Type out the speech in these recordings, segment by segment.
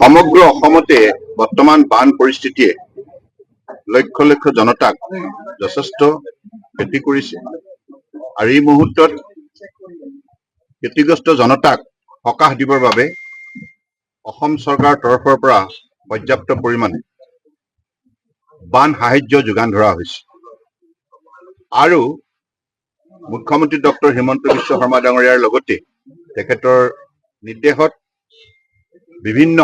সমগ্ৰ অসমতে বৰ্তমান বান পৰিস্থিতিয়ে লক্ষ লক্ষ জনতাক যথেষ্ট ক্ষতি কৰিছে। আৰু এই মুহূৰ্তত ক্ষতিগ্ৰস্ত জনতাক সকাহ দিবৰ বাবে অসম চৰকাৰৰ তৰফৰ পৰা পৰ্যাপ্ত পৰিমাণে বান সাহায্য যোগান ধৰা হৈছে। আৰু মুখ্যমন্ত্ৰী ডক্টৰ হিমন্ত বিশ্ব লগতে তেখেতৰ নিৰ্দেশত বিভিন্ন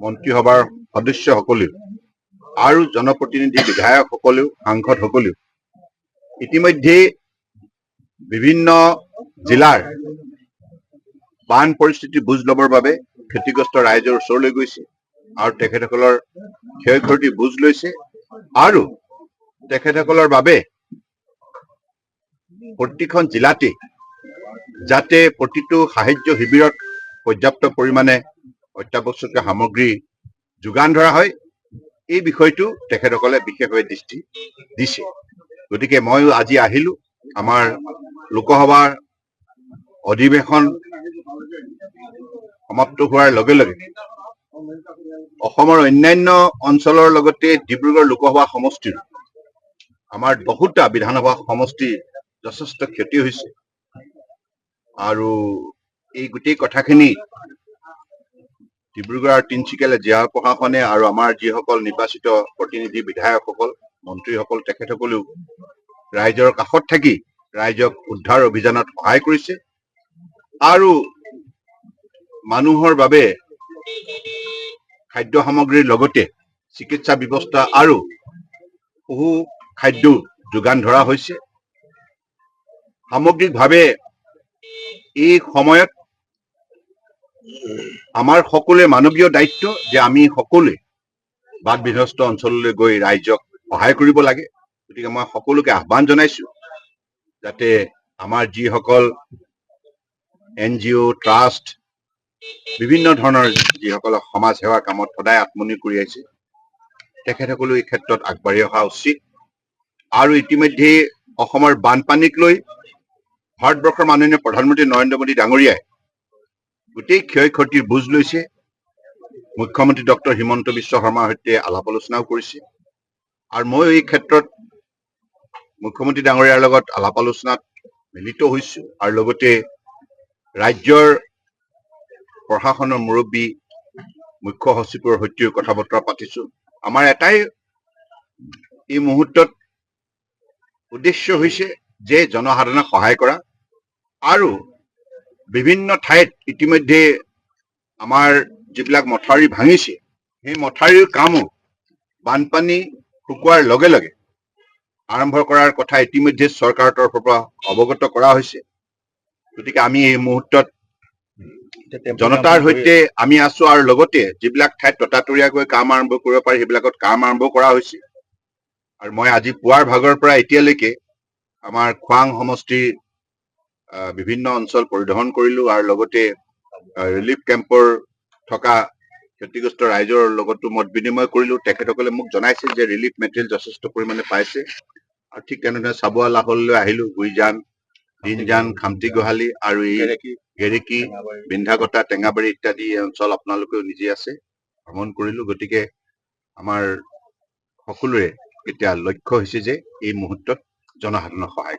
মন্ত্ৰীসভাৰ সদস্যসকলেও আৰু জনপ্ৰতিনিধি বিধায়কসকলেও, সাংসদসকলেও ইতিমধ্যে বিভিন্ন জিলাৰ বান পৰিস্থিতি বুজ ল'বৰ বাবে ক্ষতিগ্ৰস্ত ৰাইজৰ ওচৰলৈ গৈছে আৰু তেখেতসকলৰ ক্ষয় ক্ষতি বুজ লৈছে আৰু তেখেতসকলৰ বাবে প্ৰতিখন জিলাতে যাতে প্ৰতিটো সাহায্য শিবিৰত পৰ্যাপ্ত পৰিমাণে অত্যাৱশ্যকীয় সামগ্ৰী যোগান ধৰা হয়, এই বিষয়টো তেখেতসকলে বিশেষভাৱে দৃষ্টি দিছে। গতিকে ময়ো আজি আহিলো আমাৰ লোকসভাৰ অধিৱেশন সমাপ্ত হোৱাৰ লগে লগে অসমৰ অন্যান্য অঞ্চলৰ লগতে ডিব্ৰুগড় লোকসভা সমষ্টিৰ আমাৰ বহুতা বিধানসভা সমষ্টি যথেষ্ট ক্ষতি হৈছে। আৰু এই গোটেই কথাখিনি ডিব্ৰুগড় তিনিচুকীয়ালৈ জিলা প্ৰশাসনে আৰু আমাৰ যিসকল নিৰ্বাচিত প্ৰতিনিধি, বিধায়কসকল, মন্ত্ৰীসকল, তেখেতসকলেও ৰাইজৰ কাষত থাকি ৰাইজক উদ্ধাৰ অভিযানত সহায় কৰিছে আৰু মানুহৰ বাবে খাদ্য সামগ্ৰীৰ লগতে চিকিৎসা ব্যৱস্থা আৰু পশু খাদ্য যোগান ধৰা হৈছে। সামগ্ৰিকভাৱে এই সময়ত আমাৰ সকলোৰে মানৱীয় দায়িত্ব যে আমি সকলোৱে বাদ বিধ্বস্ত অঞ্চললৈ গৈ ৰাইজক সহায় কৰিব লাগে। গতিকে মই সকলোকে আহ্বান জনাইছো যাতে আমাৰ যিসকল এন জি অ' ট্ৰাষ্ট, বিভিন্ন ধৰণৰ যিসকলে সমাজ সেৱাৰ কামত সদায় আত্মনিয়োগ কৰি আহিছে তেখেতসকলেও এই ক্ষেত্ৰত আগবাঢ়ি অহা উচিত। আৰু ইতিমধ্যে অসমৰ বানপানীক লৈ ভাৰতবৰ্ষৰ মাননীয় প্ৰধানমন্ত্ৰী নৰেন্দ্ৰ মোদী ডাঙৰীয়াই গোটেই ক্ষয় ক্ষতিৰ বুজ লৈছে। মুখ্যমন্ত্ৰী ডক্টৰ হিমন্ত বিশ্ব শৰ্মাৰ সৈতে আলাপ আলোচনাও কৰিছে। আৰু মই এই ক্ষেত্ৰত মুখ্যমন্ত্ৰী ডাঙৰীয়াৰ লগত আলাপ আলোচনাত মিলিত হৈছো। আৰু লগতে ৰাজ্যৰ প্ৰশাসনৰ মুৰব্বী মুখ্য সচিবৰ সৈতেও কথা বতৰা পাতিছো। আমাৰ এটাই এই মুহূৰ্তত উদ্দেশ্য হৈছে যে জনসাধাৰণক সহায় কৰা। আৰু বিভিন্ন ঠাইত ইতিমধ্যে আমাৰ যিবিলাক মথাউৰি ভাঙিছে, সেই মথাউৰিৰ কামো বানপানী শুকোৱাৰ লগে লগে আৰম্ভ কৰাৰ কথা ইতিমধ্যে চৰকাৰৰ তৰফৰ পৰা অৱগত কৰা হৈছে। গতিকে আমি এই মুহূৰ্তত জনতাৰ সৈতে আমি আছো আৰু লগতে যিবিলাক ঠাইত ততাতৈয়াকৈ কাম আৰম্ভ কৰিব পাৰি, সেইবিলাকত কাম আৰম্ভ কৰা হৈছে। আৰু মই আজি পুৱাৰ ভাগৰ পৰা এতিয়ালৈকে আমাৰ খোৱাং সমষ্টিৰ বিভিন্ন অঞ্চল পৰিদৰ্শন কৰিলো আৰু লগতে ৰিলিফ কেম্পৰ থকা ক্ষতিগ্ৰস্ত ৰাইজৰ লগতো মত বিনিময় কৰিলো। তেখেতসকলে মোক জনাইছে যে ৰিলিফ মেটেৰিয়েল যথেষ্ট পৰিমাণে পাইছে। আৰু ঠিক তেনেদৰে চাবুৱা লাহলৈ আহিলো গুইজান দিনজান খামটি গোহালি আৰু এই গেৰেকী। বিন্ধাকটা টেঙাবাৰী ইত্যাদি এই অঞ্চল আপোনালোকেও নিজে আছে ভ্ৰমণ কৰিলো। গতিকে আমাৰ সকলোৰে এতিয়া লক্ষ্য হৈছে যে এই মুহূৰ্তত জনসাধাৰণৰ সহায়।